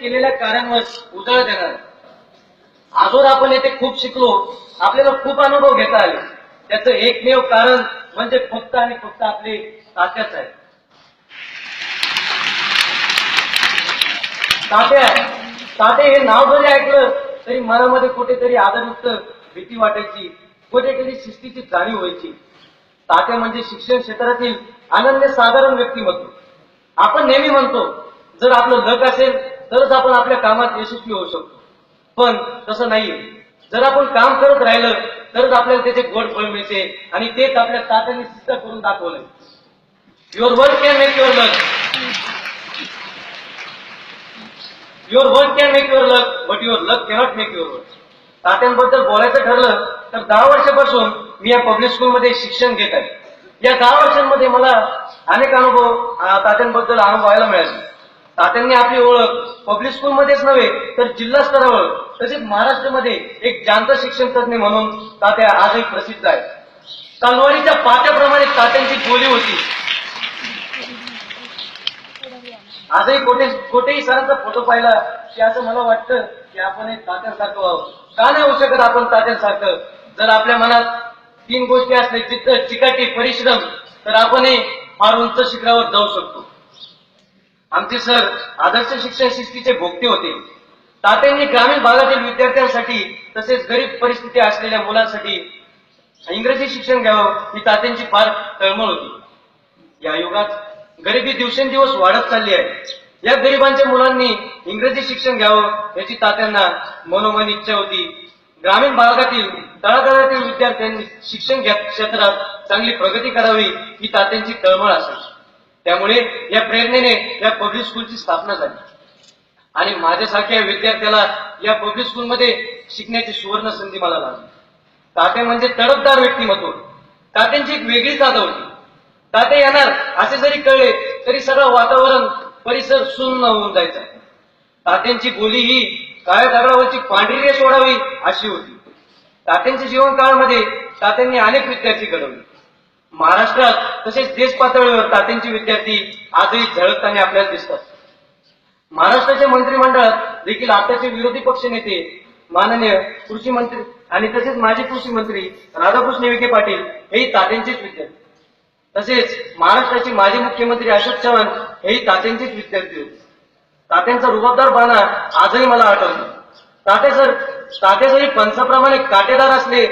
केलेल्या कार्यांवर उजळ देणार आजवर आपण येथे खूप शिकलो. आपल्याला खूप अनुभव घेता आले. त्याचं एकमेव कारण म्हणजे फक्त आणि फक्त आपले तात्याच आहे तात्या तात्या हे नाव जरी ऐकलं तरी मनामध्ये कुठेतरी आदरयुक्त भीती वाटायची. कुठेतरी शिस्तीची जाणीव व्हायची. तात्या म्हणजे शिक्षण क्षेत्रातील अनन्य साधारण व्यक्तिमत्व. आपण नेहमी म्हणतो जर आपलं लक असेल तरच आपण आपल्या कामात यशस्वी होऊ शकतो. पण तसं नाहीये जर आपण काम करत राहिलं तरच आपल्याला त्याचे गोड फळ मिळते आणि तेच आपल्या तात्यांनी सिद्ध करून दाखवलंय. Your work can make your luck your work can make your luck but your luck cannot make your work तात्यांबद्दल बोलायचं ठरलं तर दहा वर्षापासून मी या पब्लिक स्कूलमध्ये शिक्षण घेत आहे. या दहा वर्षांमध्ये मला अनेक अनुभव तात्यांबद्दल अनुभवायला मिळाले. तात्यांनी आपली ओळख पब्लिक स्कूलमध्येच नव्हे तर जिल्हा स्तरावर तसेच महाराष्ट्रामध्ये एक जाणता शिक्षण तज्ञ म्हणून तात्या आजही प्रसिद्ध आहे तलवारीच्या पात्याप्रमाणे तात्यांची बोली होती. आजही कोठे कोठेही सरांचा फोटो पाहिला की असं मला वाटतं की आपण एक तात्यांसारखं व्हावं. का नाही होऊ शकत आपण तात्यांसारखं? जर आपल्या मनात तीन गोष्टी असल्या चित्त चिकाटी परिश्रम तर आपणही फार उंच शिखरावर जाऊ शकतो. आमचे सर आदर्श शिक्षण शिस्तीचे भोगते होते. तात्यांनी ग्रामीण भागातील विद्यार्थ्यांसाठी तसेच गरीब परिस्थिती असलेल्या मुलांसाठी इंग्रजी शिक्षण घ्यावं ही तात्यांची फार तळमळ होती. या युगात गरिबी दिवसेंदिवस वाढत चालली आहे. या गरिबांच्या मुलांनी इंग्रजी शिक्षण घ्यावं याची तात्यांना मनोमन इच्छा होती. ग्रामीण भागातील तळागाळातील विद्यार्थ्यांनी शिक्षण क्षेत्रात चांगली प्रगती करावी ही तात्यांची तळमळ असायची त्यामुळे या प्रेरणेने या पब्लिक स्कूलची स्थापना झाली. आणि माझ्यासारख्या विद्यार्थ्याला या पब्लिक स्कूलमध्ये शिकण्याची सुवर्ण संधी मला लागली. तात्या म्हणजे तडफदार व्यक्तिमत्व. तात्यांची एक वेगळीच आदा होती. तात्या येणार असे जरी कळले तरी सगळं वातावरण परिसर सुन्न होऊन जायचा. तात्यांची बोली ही काळ्या दगडावरची पांढरी रेष ओढावी अशी होती. तात्यांच्या जीवनकाळामध्ये तात्यांनी अनेक विद्यार्थी घडवले. महाराष्ट्रात तसेच देश पातळीवर तात्यांचे विद्यार्थी आजही झळकताना आपल्याला दिसतात. महाराष्ट्राच्या मंत्रिमंडळात देखील आताचे विरोधी पक्ष नेते माननीय कृषी मंत्री आणि तसेच माजी कृषी मंत्री राधाकृष्ण विखे पाटील हेही तात्यांचेच विद्यार्थी. तसेच महाराष्ट्राचे माजी मुख्यमंत्री अशोक चव्हाण हेही तात्यांचेच विद्यार्थी होते. तात्यांचा रुबाबदार बाणा आजही मला आठवतो. तात्या सर तात्या जरी पंचाप्रमाणे काटेदार असले